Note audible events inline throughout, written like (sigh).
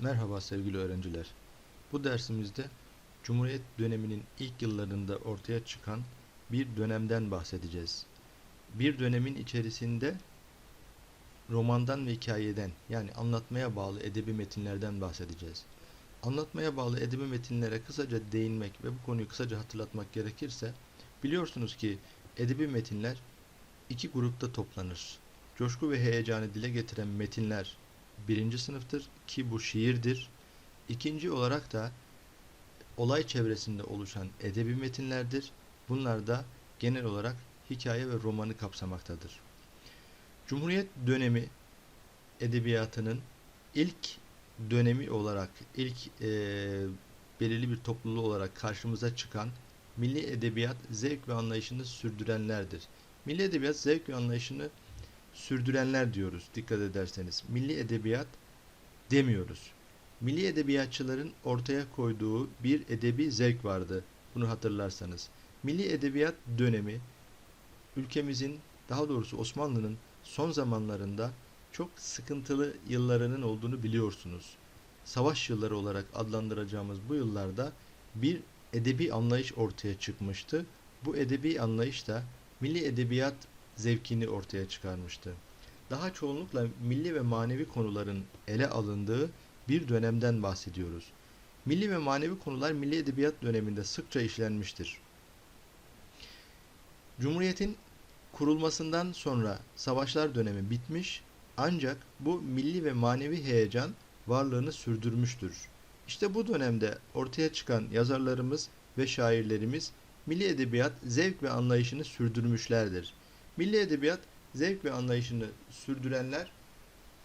Merhaba sevgili öğrenciler. Bu dersimizde Cumhuriyet döneminin ilk yıllarında ortaya çıkan bir dönemden bahsedeceğiz. Bir dönemin içerisinde romandan ve hikayeden yani anlatmaya bağlı edebi metinlerden bahsedeceğiz. Anlatmaya bağlı edebi metinlere kısaca değinmek ve bu konuyu kısaca hatırlatmak gerekirse biliyorsunuz ki edebi metinler iki grupta toplanır. Coşku ve heyecanı dile getiren metinler birinci sınıftır ki bu şiirdir. İkinci olarak da olay çevresinde oluşan edebi metinlerdir. Bunlar da genel olarak hikaye ve romanı kapsamaktadır. Cumhuriyet dönemi edebiyatının ilk dönemi olarak, ilk e, belirli bir topluluğu olarak karşımıza çıkan milli edebiyat zevk ve anlayışını sürdürenlerdir. Milli edebiyat zevk ve anlayışını sürdürenler diyoruz dikkat ederseniz. Milli edebiyat demiyoruz. Milli edebiyatçıların ortaya koyduğu bir edebi zevk vardı. Bunu hatırlarsanız. Milli edebiyat dönemi ülkemizin daha doğrusu Osmanlı'nın son zamanlarında çok sıkıntılı yıllarının olduğunu biliyorsunuz. Savaş yılları olarak adlandıracağımız bu yıllarda bir edebi anlayış ortaya çıkmıştı. Bu edebi anlayış da milli edebiyat zevkini ortaya çıkarmıştı. Daha çoğunlukla milli ve manevi konuların ele alındığı bir dönemden bahsediyoruz. Milli ve manevi konular milli edebiyat döneminde sıkça işlenmiştir. Cumhuriyetin kurulmasından sonra savaşlar dönemi bitmiş ancak bu milli ve manevi heyecan varlığını sürdürmüştür. İşte bu dönemde ortaya çıkan yazarlarımız ve şairlerimiz milli edebiyat zevk ve anlayışını sürdürmüşlerdir. Milli edebiyat zevk ve anlayışını sürdürenler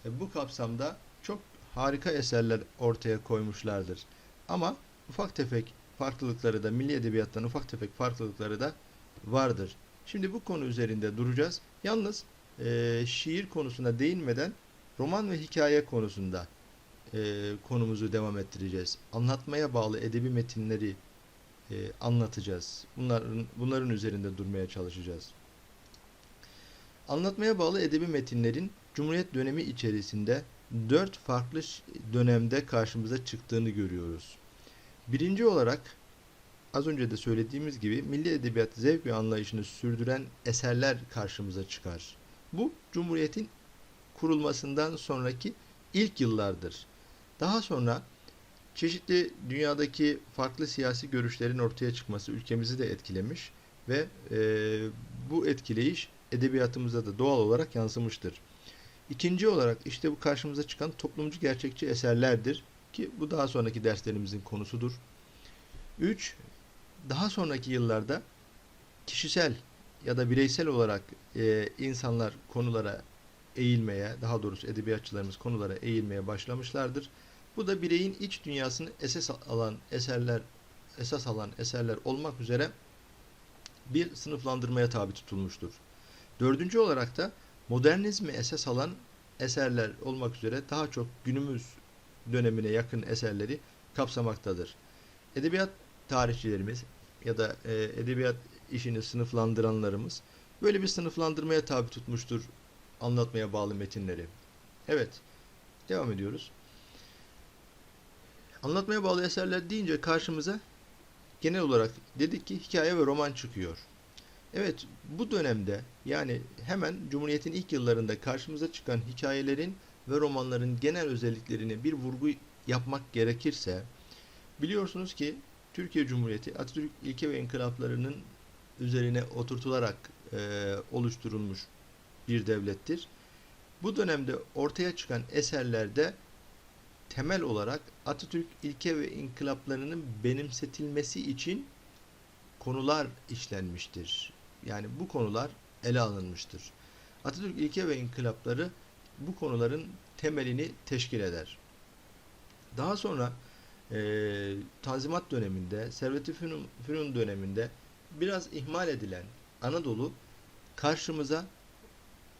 e, bu kapsamda çok harika eserler ortaya koymuşlardır. Ama ufak tefek farklılıkları da milli edebiyattan ufak tefek farklılıkları da vardır. Şimdi bu konu üzerinde duracağız. Yalnız e, şiir konusuna değinmeden roman ve hikaye konusunda e, konumuzu devam ettireceğiz. Anlatmaya bağlı edebi metinleri e, anlatacağız. Bunların bunların üzerinde durmaya çalışacağız. Anlatmaya bağlı edebi metinlerin Cumhuriyet dönemi içerisinde dört farklı dönemde karşımıza çıktığını görüyoruz. Birinci olarak az önce de söylediğimiz gibi milli edebiyat zevk ve anlayışını sürdüren eserler karşımıza çıkar. Bu Cumhuriyet'in kurulmasından sonraki ilk yıllardır. Daha sonra çeşitli dünyadaki farklı siyasi görüşlerin ortaya çıkması ülkemizi de etkilemiş ve e, bu etkileyiş edebiyatımıza da doğal olarak yansımıştır. İkinci olarak işte bu karşımıza çıkan toplumcu gerçekçi eserlerdir ki bu daha sonraki derslerimizin konusudur. 3. Daha sonraki yıllarda kişisel ya da bireysel olarak e, insanlar konulara eğilmeye, daha doğrusu edebiyatçılarımız konulara eğilmeye başlamışlardır. Bu da bireyin iç dünyasını esas alan eserler, esas alan eserler olmak üzere bir sınıflandırmaya tabi tutulmuştur. Dördüncü olarak da modernizmi esas alan eserler olmak üzere daha çok günümüz dönemine yakın eserleri kapsamaktadır. Edebiyat tarihçilerimiz ya da e, edebiyat işini sınıflandıranlarımız böyle bir sınıflandırmaya tabi tutmuştur anlatmaya bağlı metinleri. Evet, devam ediyoruz. Anlatmaya bağlı eserler deyince karşımıza genel olarak dedik ki hikaye ve roman çıkıyor. Evet, bu dönemde yani hemen Cumhuriyet'in ilk yıllarında karşımıza çıkan hikayelerin ve romanların genel özelliklerini bir vurgu yapmak gerekirse biliyorsunuz ki Türkiye Cumhuriyeti Atatürk ilke ve inkılaplarının üzerine oturtularak e, oluşturulmuş bir devlettir. Bu dönemde ortaya çıkan eserlerde temel olarak Atatürk ilke ve inkılaplarının benimsetilmesi için konular işlenmiştir. Yani bu konular ele alınmıştır. Atatürk ilke ve inkılapları bu konuların temelini teşkil eder. Daha sonra e, Tanzimat döneminde, Servet-i Fünun, Fünun döneminde biraz ihmal edilen Anadolu karşımıza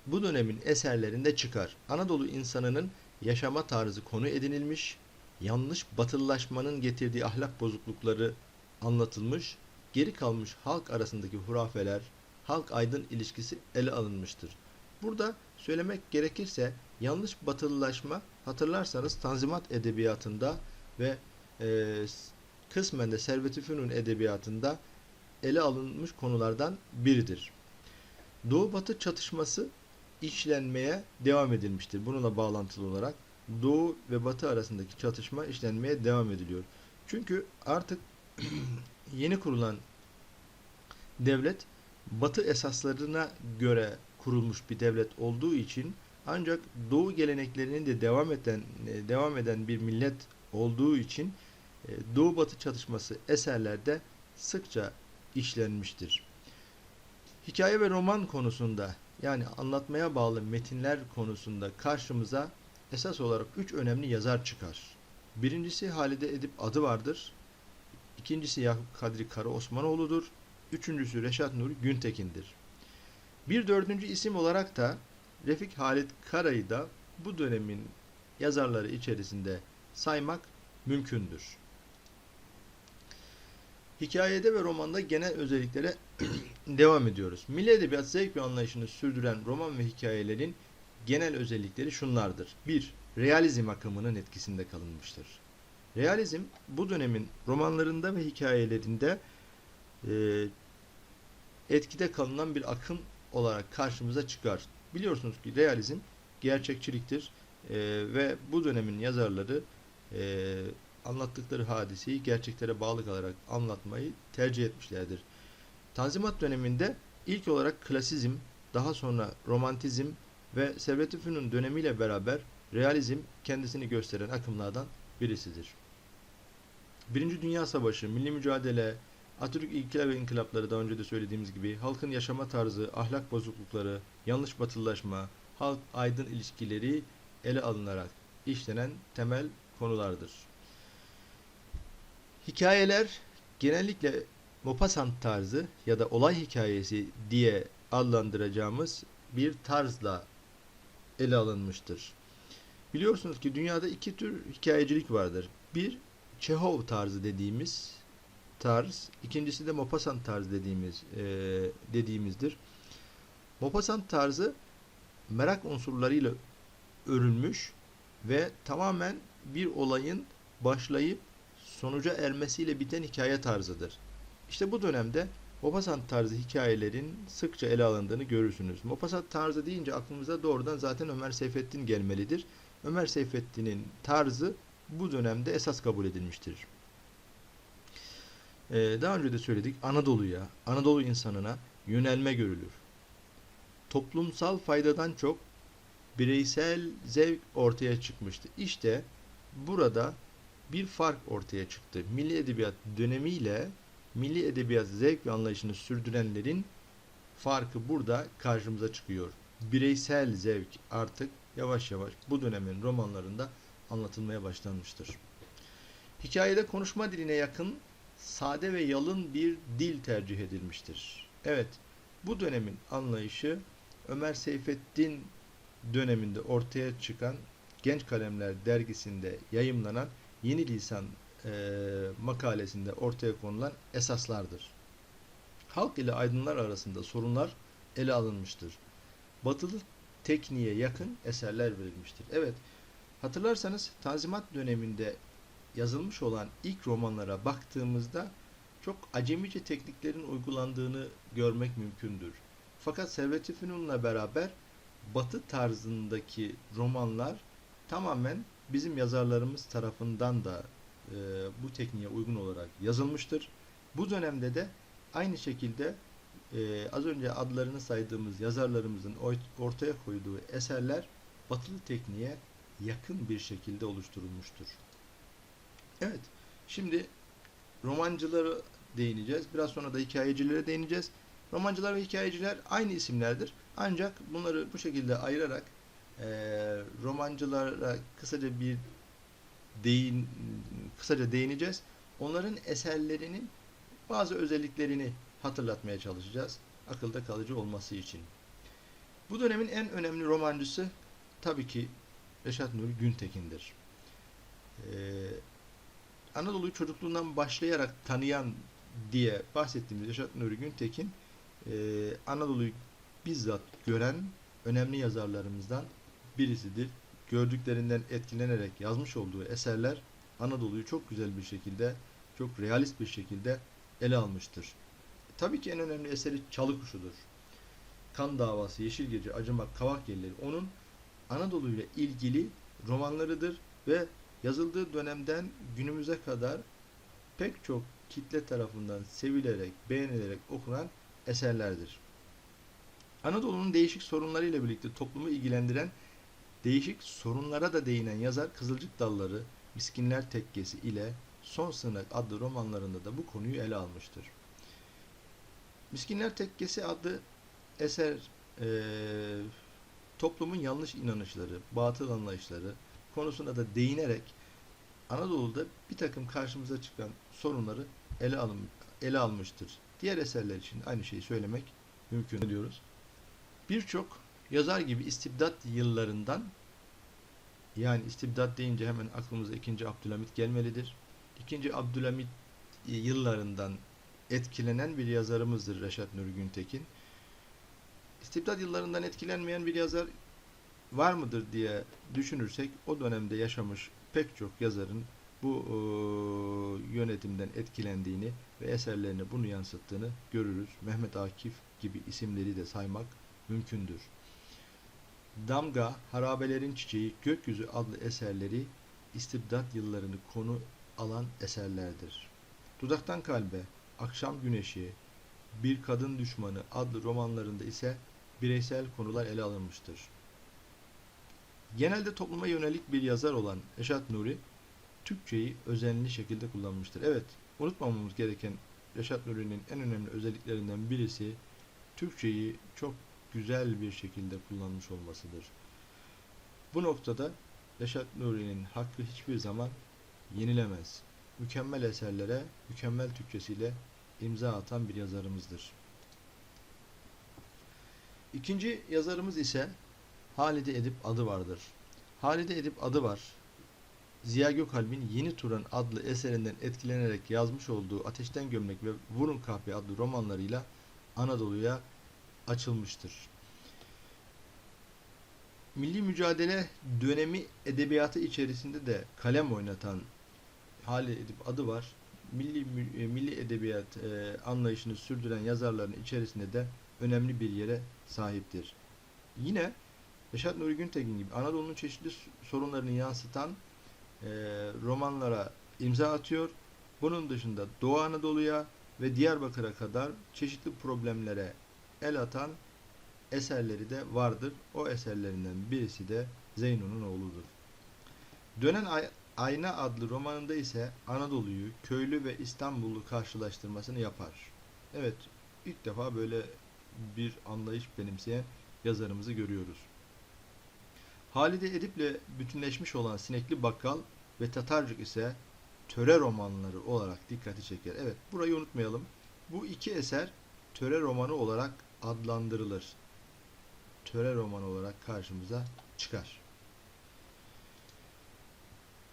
bu dönemin eserlerinde çıkar. Anadolu insanının yaşama tarzı konu edinilmiş, yanlış batılılaşmanın getirdiği ahlak bozuklukları anlatılmış, geri kalmış halk arasındaki hurafeler, halk aydın ilişkisi ele alınmıştır. Burada söylemek gerekirse yanlış batılılaşma hatırlarsanız Tanzimat edebiyatında ve e, kısmen de Servet-i Fünun edebiyatında ele alınmış konulardan biridir. Doğu-Batı çatışması işlenmeye devam edilmiştir. Bununla bağlantılı olarak Doğu ve Batı arasındaki çatışma işlenmeye devam ediliyor. Çünkü artık yeni kurulan devlet Batı esaslarına göre kurulmuş bir devlet olduğu için ancak Doğu geleneklerinin de devam eden e, devam eden bir millet olduğu için e, Doğu Batı çatışması eserlerde sıkça işlenmiştir. Hikaye ve roman konusunda yani anlatmaya bağlı metinler konusunda karşımıza esas olarak üç önemli yazar çıkar. Birincisi Halide Edip adı vardır. İkincisi Yakup Kadri Kara Osmanoğlu'dur. Üçüncüsü Reşat Nuri Güntekin'dir. Bir dördüncü isim olarak da Refik Halit Kara'yı da bu dönemin yazarları içerisinde saymak mümkündür. Hikayede ve romanda genel özelliklere (clears throat) devam ediyoruz. Milli edebiyat zevk ve anlayışını sürdüren roman ve hikayelerin genel özellikleri şunlardır. 1. Realizm akımının etkisinde kalınmıştır. Realizm bu dönemin romanlarında ve hikayelerinde e, etkide kalınan bir akım olarak karşımıza çıkar. Biliyorsunuz ki realizm gerçekçiliktir e, ve bu dönemin yazarları e, anlattıkları hadiseyi gerçeklere bağlı kalarak anlatmayı tercih etmişlerdir. Tanzimat döneminde ilk olarak klasizm, daha sonra romantizm ve Servet-i Fünun dönemiyle beraber realizm kendisini gösteren akımlardan birisidir. Birinci Dünya Savaşı, milli mücadele, Atatürk ilkeler ve inkılapları daha önce de söylediğimiz gibi halkın yaşama tarzı, ahlak bozuklukları, yanlış batılılaşma, halk aydın ilişkileri ele alınarak işlenen temel konulardır. Hikayeler genellikle Maupassant tarzı ya da olay hikayesi diye adlandıracağımız bir tarzla ele alınmıştır. Biliyorsunuz ki dünyada iki tür hikayecilik vardır. Bir Çehov tarzı dediğimiz tarz, ikincisi de Maupassant tarzı dediğimiz e, dediğimizdir. Maupassant tarzı merak unsurlarıyla örülmüş ve tamamen bir olayın başlayıp sonuca ermesiyle biten hikaye tarzıdır. İşte bu dönemde Maupassant tarzı hikayelerin sıkça ele alındığını görürsünüz. Maupassant tarzı deyince aklımıza doğrudan zaten Ömer Seyfettin gelmelidir. Ömer Seyfettin'in tarzı bu dönemde esas kabul edilmiştir. Ee, daha önce de söyledik Anadolu'ya, Anadolu insanına yönelme görülür. Toplumsal faydadan çok bireysel zevk ortaya çıkmıştı. İşte burada bir fark ortaya çıktı. Milli edebiyat dönemiyle milli edebiyat zevk ve anlayışını sürdürenlerin farkı burada karşımıza çıkıyor. Bireysel zevk artık yavaş yavaş bu dönemin romanlarında anlatılmaya başlanmıştır. Hikayede konuşma diline yakın sade ve yalın bir dil tercih edilmiştir. Evet, bu dönemin anlayışı Ömer Seyfettin döneminde ortaya çıkan Genç Kalemler dergisinde yayımlanan Yeni Lisan e, makalesinde ortaya konulan esaslardır. Halk ile aydınlar arasında sorunlar ele alınmıştır. Batılı tekniğe yakın eserler verilmiştir. Evet, hatırlarsanız Tanzimat döneminde yazılmış olan ilk romanlara baktığımızda çok acemice tekniklerin uygulandığını görmek mümkündür. Fakat Servet-i Fünun'la beraber Batı tarzındaki romanlar tamamen bizim yazarlarımız tarafından da e, bu tekniğe uygun olarak yazılmıştır. Bu dönemde de aynı şekilde e, az önce adlarını saydığımız yazarlarımızın ortaya koyduğu eserler batılı tekniğe yakın bir şekilde oluşturulmuştur. Evet, şimdi romancılara değineceğiz. Biraz sonra da hikayecilere değineceğiz. Romancılar ve hikayeciler aynı isimlerdir. Ancak bunları bu şekilde ayırarak e, romancılara kısaca bir değin kısaca değineceğiz. Onların eserlerinin bazı özelliklerini hatırlatmaya çalışacağız. Akılda kalıcı olması için. Bu dönemin en önemli romancısı tabii ki Reşat Nuri Güntekin'dir. Ee, Anadolu'yu çocukluğundan başlayarak tanıyan diye bahsettiğimiz Reşat Nuri Güntekin e, Anadolu'yu bizzat gören önemli yazarlarımızdan birisidir. Gördüklerinden etkilenerek yazmış olduğu eserler Anadolu'yu çok güzel bir şekilde, çok realist bir şekilde ele almıştır. Tabii ki en önemli eseri Çalı Kuşu'dur. Kan Davası, Yeşil Gece, Acımak, Kavak Yelleri onun Anadolu ile ilgili romanlarıdır ve yazıldığı dönemden günümüze kadar pek çok kitle tarafından sevilerek, beğenilerek okunan eserlerdir. Anadolu'nun değişik sorunlarıyla birlikte toplumu ilgilendiren değişik sorunlara da değinen yazar Kızılcık Dalları, Miskinler Tekkesi ile Son Sığınak adlı romanlarında da bu konuyu ele almıştır. Miskinler Tekkesi adlı eser eee, toplumun yanlış inanışları, batıl anlayışları konusuna da değinerek Anadolu'da bir takım karşımıza çıkan sorunları ele alın, ele almıştır. Diğer eserler için aynı şeyi söylemek mümkün diyoruz. Birçok yazar gibi istibdat yıllarından yani istibdat deyince hemen aklımıza 2. Abdülhamit gelmelidir. 2. Abdülhamit yıllarından etkilenen bir yazarımızdır Reşat Nuri Güntekin. İstibdat yıllarından etkilenmeyen bir yazar var mıdır diye düşünürsek o dönemde yaşamış pek çok yazarın bu e, yönetimden etkilendiğini ve eserlerine bunu yansıttığını görürüz. Mehmet Akif gibi isimleri de saymak mümkündür. Damga, Harabelerin Çiçeği, Gökyüzü adlı eserleri istibdat yıllarını konu alan eserlerdir. Dudaktan Kalbe, Akşam Güneşi, Bir Kadın Düşmanı adlı romanlarında ise bireysel konular ele alınmıştır. Genelde topluma yönelik bir yazar olan Reşat Nuri, Türkçeyi özenli şekilde kullanmıştır. Evet, unutmamamız gereken Reşat Nuri'nin en önemli özelliklerinden birisi Türkçeyi çok güzel bir şekilde kullanmış olmasıdır. Bu noktada Reşat Nuri'nin hakkı hiçbir zaman yenilemez. Mükemmel eserlere mükemmel Türkçesiyle imza atan bir yazarımızdır. İkinci yazarımız ise Halide Edip adı vardır. Halide Edip adı var. Ziya Gökalp'in Yeni Turan adlı eserinden etkilenerek yazmış olduğu Ateşten Gömlek ve Vurun Kahpe adlı romanlarıyla Anadolu'ya açılmıştır. Milli mücadele dönemi edebiyatı içerisinde de kalem oynatan Halide Edip adı var. Milli e, milli edebiyat e, anlayışını sürdüren yazarların içerisinde de önemli bir yere sahiptir. Yine Reşat Nuri Güntekin gibi Anadolu'nun çeşitli sorunlarını yansıtan e, romanlara imza atıyor. Bunun dışında Doğu Anadolu'ya ve Diyarbakır'a kadar çeşitli problemlere el atan eserleri de vardır. O eserlerinden birisi de Zeyno'nun oğludur. Dönen Ay- Ayna adlı romanında ise Anadolu'yu, köylü ve İstanbul'u karşılaştırmasını yapar. Evet, ilk defa böyle bir anlayış benimseyen yazarımızı görüyoruz. Halide Edip'le bütünleşmiş olan Sinekli Bakkal ve Tatarcık ise töre romanları olarak dikkati çeker. Evet, burayı unutmayalım. Bu iki eser töre romanı olarak adlandırılır. Töre romanı olarak karşımıza çıkar.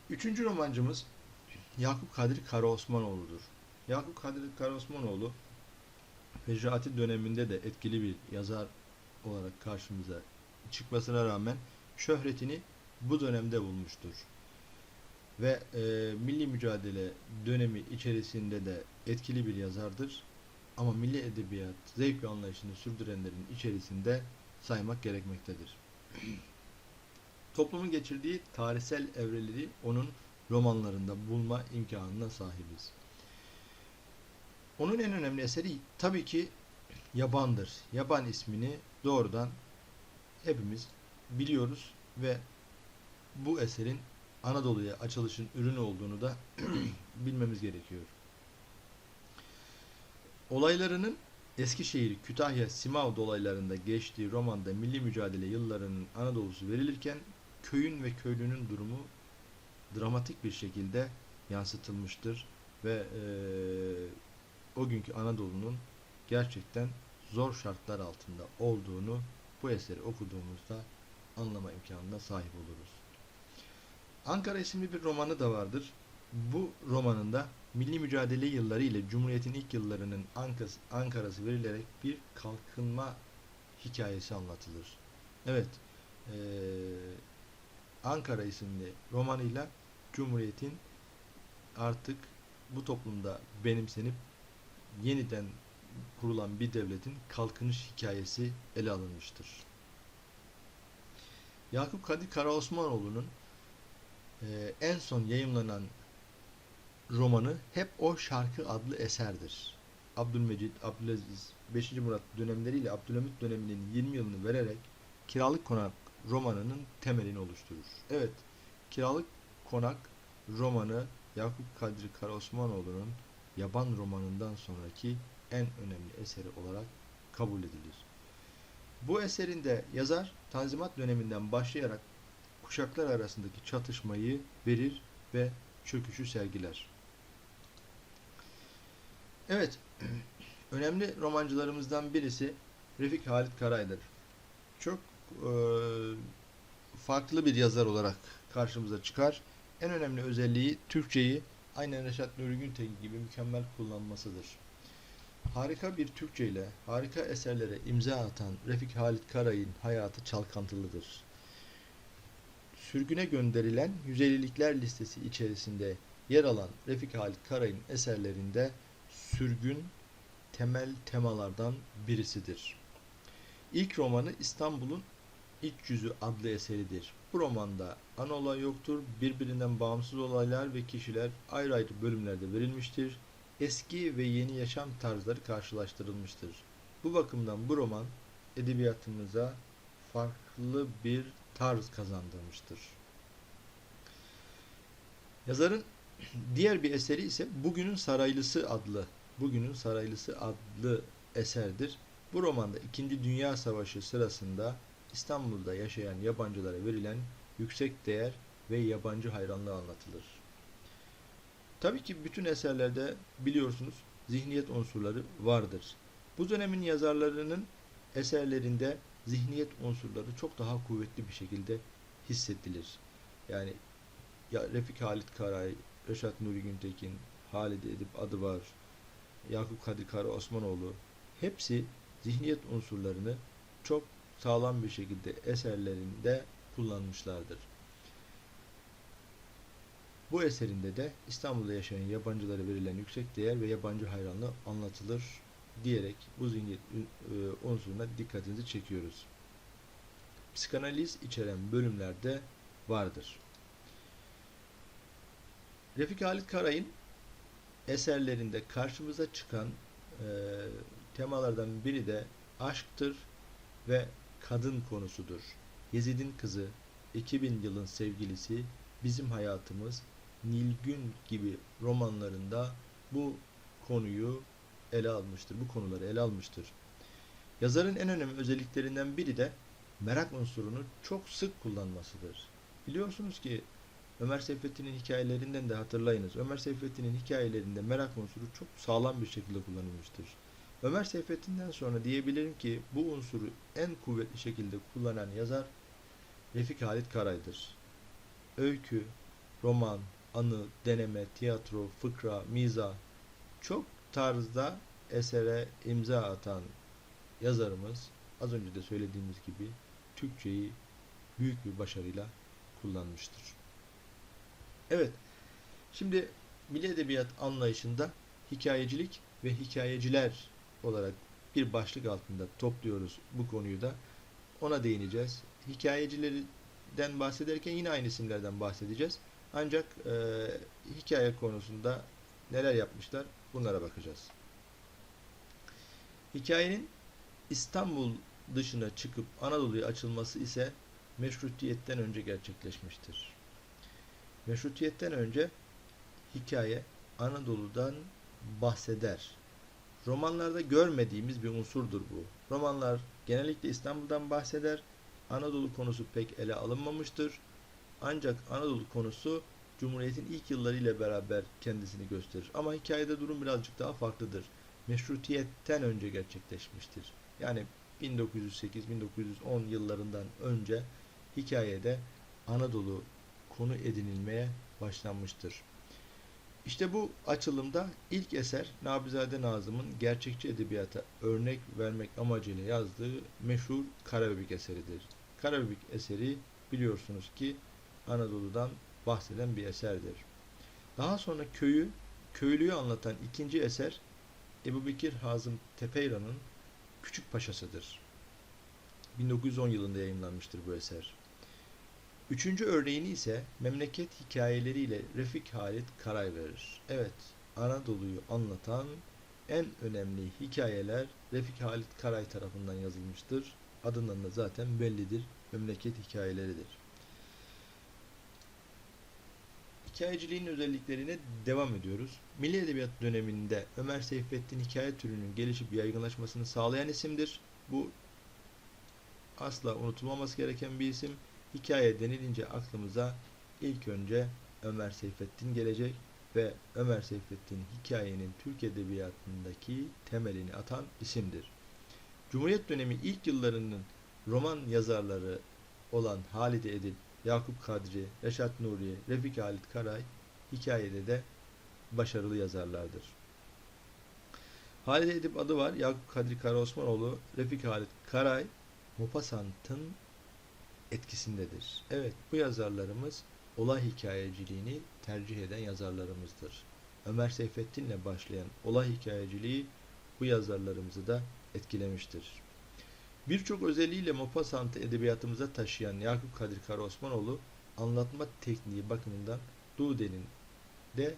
Üçüncü romancımız Yakup Kadri Karaosmanoğlu'dur. Yakup Kadri Karaosmanoğlu Fecraati döneminde de etkili bir yazar olarak karşımıza çıkmasına rağmen şöhretini bu dönemde bulmuştur. Ve e, milli mücadele dönemi içerisinde de etkili bir yazardır. Ama milli edebiyat zevk ve anlayışını sürdürenlerin içerisinde saymak gerekmektedir. (clears throat) Toplumun geçirdiği tarihsel evreleri onun romanlarında bulma imkanına sahibiz. Onun en önemli eseri tabii ki Yaban'dır. Yaban ismini doğrudan hepimiz biliyoruz ve bu eserin Anadolu'ya açılışın ürünü olduğunu da (clears throat) bilmemiz gerekiyor. Olaylarının Eskişehir, Kütahya, Simav dolaylarında geçtiği romanda milli mücadele yıllarının Anadolu'su verilirken köyün ve köylünün durumu dramatik bir şekilde yansıtılmıştır ve eee, o günkü Anadolu'nun gerçekten zor şartlar altında olduğunu bu eseri okuduğumuzda anlama imkanına sahip oluruz. Ankara isimli bir romanı da vardır. Bu romanında milli mücadele yılları ile Cumhuriyet'in ilk yıllarının Ankara'sı, verilerek bir kalkınma hikayesi anlatılır. Evet, eee, Ankara isimli romanıyla Cumhuriyet'in artık bu toplumda benimsenip yeniden kurulan bir devletin kalkınış hikayesi ele alınmıştır. Yakup Kadri Karaosmanoğlu'nun eee, en son yayımlanan romanı Hep O Şarkı adlı eserdir. Abdülmecit, Abdülaziz, 5. Murat dönemleriyle Abdülhamit döneminin 20 yılını vererek Kiralık Konak romanının temelini oluşturur. Evet, Kiralık Konak romanı Yakup Kadri Karaosmanoğlu'nun Yaban romanından sonraki en önemli eseri olarak kabul edilir. Bu eserinde yazar Tanzimat döneminden başlayarak kuşaklar arasındaki çatışmayı verir ve çöküşü sergiler. Evet, (clears throat) önemli romancılarımızdan birisi Refik Halit Karay'dır. Çok e, farklı bir yazar olarak karşımıza çıkar. En önemli özelliği Türkçeyi aynen Reşat Nuri Güntekin gibi mükemmel kullanmasıdır. Harika bir Türkçe ile harika eserlere imza atan Refik Halit Karay'ın hayatı çalkantılıdır. Sürgüne gönderilen 150'likler listesi içerisinde yer alan Refik Halit Karay'ın eserlerinde sürgün temel temalardan birisidir. İlk romanı İstanbul'un İç Yüzü adlı eseridir. Bu romanda ana olay yoktur, birbirinden bağımsız olaylar ve kişiler ayrı ayrı bölümlerde verilmiştir. Eski ve yeni yaşam tarzları karşılaştırılmıştır. Bu bakımdan bu roman edebiyatımıza farklı bir tarz kazandırmıştır. Yazarın (clears throat) diğer bir eseri ise Bugünün Saraylısı adlı Bugünün Saraylısı adlı eserdir. Bu romanda 2. Dünya Savaşı sırasında İstanbul'da yaşayan yabancılara verilen yüksek değer ve yabancı hayranlığı anlatılır. Tabii ki bütün eserlerde biliyorsunuz zihniyet unsurları vardır. Bu dönemin yazarlarının eserlerinde zihniyet unsurları çok daha kuvvetli bir şekilde hissedilir. Yani ya Refik Halit Karay, Reşat Nuri Güntekin, Halide Edip Adıvar, Yakup Kadri Kara Osmanoğlu hepsi zihniyet unsurlarını çok sağlam bir şekilde eserlerinde kullanmışlardır. Bu eserinde de İstanbul'da yaşayan yabancılara verilen yüksek değer ve yabancı hayranlığı anlatılır diyerek bu zihniyet e, unsuruna dikkatinizi çekiyoruz. Psikanaliz içeren bölümlerde vardır. Refik Halit Karay'ın eserlerinde karşımıza çıkan e, temalardan biri de aşktır ve kadın konusudur. Yezid'in kızı, 2000 yılın sevgilisi, bizim hayatımız, Nilgün gibi romanlarında bu konuyu ele almıştır. Bu konuları ele almıştır. Yazarın en önemli özelliklerinden biri de merak unsurunu çok sık kullanmasıdır. Biliyorsunuz ki Ömer Seyfettin'in hikayelerinden de hatırlayınız. Ömer Seyfettin'in hikayelerinde merak unsuru çok sağlam bir şekilde kullanılmıştır. Ömer Seyfettin'den sonra diyebilirim ki bu unsuru en kuvvetli şekilde kullanan yazar Refik Halit Karay'dır. Öykü, roman, anı, deneme, tiyatro, fıkra, miza çok tarzda esere imza atan yazarımız az önce de söylediğimiz gibi Türkçeyi büyük bir başarıyla kullanmıştır. Evet, şimdi milli edebiyat anlayışında hikayecilik ve hikayeciler olarak bir başlık altında topluyoruz bu konuyu da. Ona değineceğiz. Hikayecilerden bahsederken yine aynı isimlerden bahsedeceğiz. Ancak e, hikaye konusunda neler yapmışlar bunlara bakacağız. Hikayenin İstanbul dışına çıkıp Anadolu'ya açılması ise meşrutiyetten önce gerçekleşmiştir. Meşrutiyetten önce hikaye Anadolu'dan bahseder. Romanlarda görmediğimiz bir unsurdur bu. Romanlar genellikle İstanbul'dan bahseder. Anadolu konusu pek ele alınmamıştır. Ancak Anadolu konusu Cumhuriyet'in ilk yılları ile beraber kendisini gösterir. Ama hikayede durum birazcık daha farklıdır. Meşrutiyetten önce gerçekleşmiştir. Yani 1908-1910 yıllarından önce hikayede Anadolu konu edinilmeye başlanmıştır. İşte bu açılımda ilk eser Nabizade Nazım'ın gerçekçi edebiyata örnek vermek amacıyla yazdığı meşhur Karabebek eseridir. Karabük eseri biliyorsunuz ki Anadolu'dan bahseden bir eserdir. Daha sonra köyü, köylüyü anlatan ikinci eser Ebu Bekir Hazım Tepeyra'nın Küçük Paşası'dır. 1910 yılında yayınlanmıştır bu eser. Üçüncü örneğini ise memleket hikayeleriyle Refik Halit Karay verir. Evet, Anadolu'yu anlatan en önemli hikayeler Refik Halit Karay tarafından yazılmıştır. Adından da zaten bellidir. Memleket hikayeleridir. Hikayeciliğin özelliklerine devam ediyoruz. Milli Edebiyat döneminde Ömer Seyfettin hikaye türünün gelişip yaygınlaşmasını sağlayan isimdir. Bu asla unutulmaması gereken bir isim. Hikaye denilince aklımıza ilk önce Ömer Seyfettin gelecek ve Ömer Seyfettin hikayenin Türk Edebiyatı'ndaki temelini atan isimdir. Cumhuriyet dönemi ilk yıllarının roman yazarları olan Halide Edip, Yakup Kadri, Reşat Nuri, Refik Halit Karay hikayede de başarılı yazarlardır. Halide Edip adı var. Yakup Kadri Karaosmanoğlu, Refik Halit Karay, Mopasant'ın etkisindedir. Evet bu yazarlarımız olay hikayeciliğini tercih eden yazarlarımızdır. Ömer Seyfettin'le başlayan olay hikayeciliği bu yazarlarımızı da etkilemiştir. Birçok özelliğiyle Maupassant'ı edebiyatımıza taşıyan Yakup Kadri Karaosmanoğlu anlatma tekniği bakımından Dude'nin de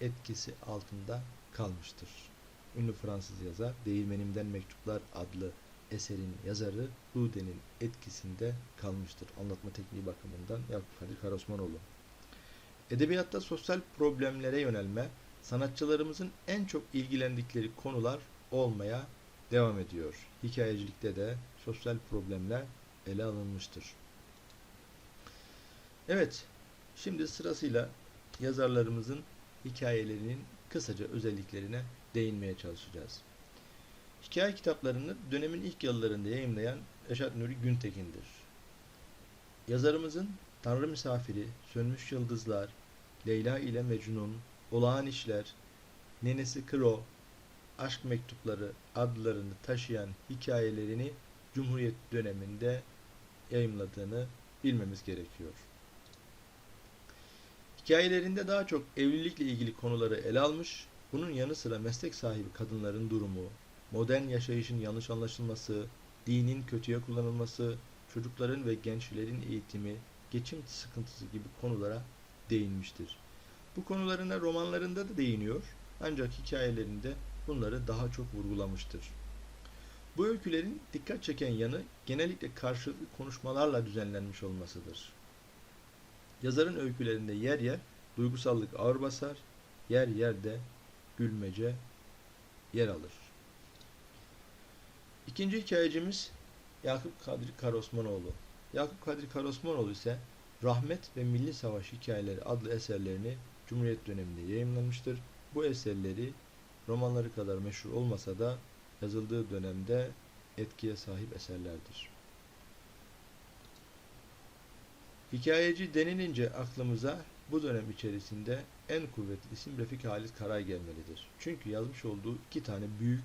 etkisi altında kalmıştır. Ünlü Fransız yazar Değirmenimden Mektuplar adlı eserin yazarı Dude'nin etkisinde kalmıştır. Anlatma tekniği bakımından Yakup Kadri Karaosmanoğlu. Edebiyatta sosyal problemlere yönelme, sanatçılarımızın en çok ilgilendikleri konular olmaya devam ediyor. Hikayecilikte de sosyal problemler ele alınmıştır. Evet, şimdi sırasıyla yazarlarımızın hikayelerinin kısaca özelliklerine değinmeye çalışacağız. Hikaye kitaplarını dönemin ilk yıllarında yayımlayan Reşat Nuri Güntekin'dir. Yazarımızın Tanrı Misafiri, Sönmüş Yıldızlar, Leyla ile Mecnun, Olağan İşler, Nenesi Kro, Aşk Mektupları adlarını taşıyan hikayelerini Cumhuriyet döneminde yayımladığını bilmemiz gerekiyor. Hikayelerinde daha çok evlilikle ilgili konuları ele almış, bunun yanı sıra meslek sahibi kadınların durumu, modern yaşayışın yanlış anlaşılması, dinin kötüye kullanılması, çocukların ve gençlerin eğitimi, geçim sıkıntısı gibi konulara değinmiştir. Bu konularına romanlarında da değiniyor ancak hikayelerinde bunları daha çok vurgulamıştır. Bu öykülerin dikkat çeken yanı genellikle karşılıklı konuşmalarla düzenlenmiş olmasıdır. Yazarın öykülerinde yer yer duygusallık ağır basar, yer yer de gülmece yer alır. İkinci hikayecimiz Yakup Kadri Karosmanoğlu. Yakup Kadri Karosmanoğlu ise Rahmet ve Milli Savaş Hikayeleri adlı eserlerini Cumhuriyet döneminde yayımlamıştır. Bu eserleri romanları kadar meşhur olmasa da yazıldığı dönemde etkiye sahip eserlerdir. Hikayeci denilince aklımıza bu dönem içerisinde en kuvvetli isim Refik Halit Karay gelmelidir. Çünkü yazmış olduğu iki tane büyük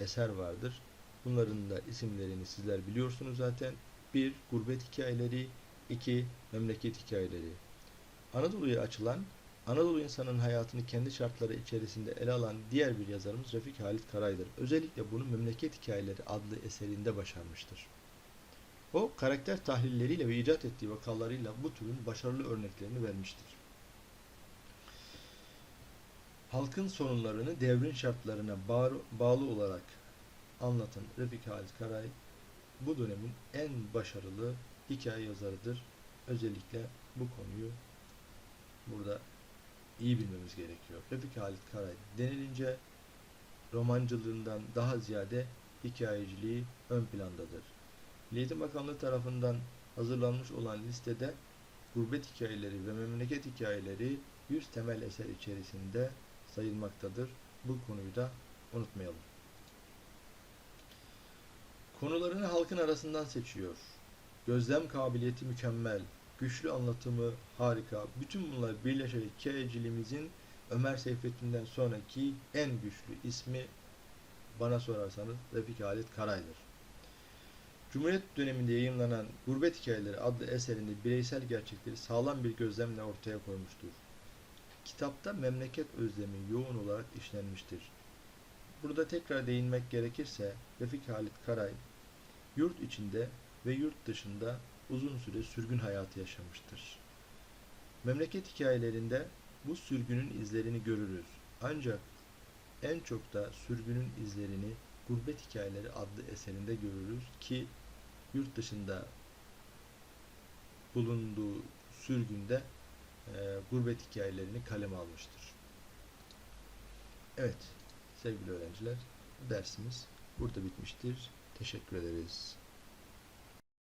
eser vardır. Bunların da isimlerini sizler biliyorsunuz zaten. Bir, Gurbet Hikayeleri, iki, Memleket Hikayeleri. Anadolu'ya açılan, Anadolu insanın hayatını kendi şartları içerisinde ele alan diğer bir yazarımız Refik Halit Karay'dır. Özellikle bunu Memleket Hikayeleri adlı eserinde başarmıştır. O karakter tahlilleriyle ve icat ettiği vakalarıyla bu türün başarılı örneklerini vermiştir. Halkın sorunlarını devrin şartlarına bağlı olarak anlatan Refik Halit Karay bu dönemin en başarılı hikaye yazarıdır. Özellikle bu konuyu burada iyi bilmemiz gerekiyor. Refik Halit Karay denilince romancılığından daha ziyade hikayeciliği ön plandadır. Eğitim Bakanlığı tarafından hazırlanmış olan listede gurbet hikayeleri ve memleket hikayeleri 100 temel eser içerisinde sayılmaktadır. Bu konuyu da unutmayalım. Konularını halkın arasından seçiyor. Gözlem kabiliyeti mükemmel, güçlü anlatımı harika. Bütün bunlar birleşerek hikayeciliğimizin Ömer Seyfettin'den sonraki en güçlü ismi bana sorarsanız Refik Halit Karay'dır. Cumhuriyet döneminde yayımlanan Gurbet Hikayeleri adlı eserinde bireysel gerçekleri sağlam bir gözlemle ortaya koymuştur. Kitapta memleket özlemi yoğun olarak işlenmiştir. Burada tekrar değinmek gerekirse Refik Halit Karay, yurt içinde ve yurt dışında uzun süre sürgün hayatı yaşamıştır. Memleket hikayelerinde bu sürgünün izlerini görürüz. Ancak en çok da sürgünün izlerini Gurbet Hikayeleri adlı eserinde görürüz ki yurt dışında bulunduğu sürgünde e, gurbet hikayelerini kaleme almıştır. Evet sevgili öğrenciler dersimiz burada bitmiştir. Teşekkür ederiz.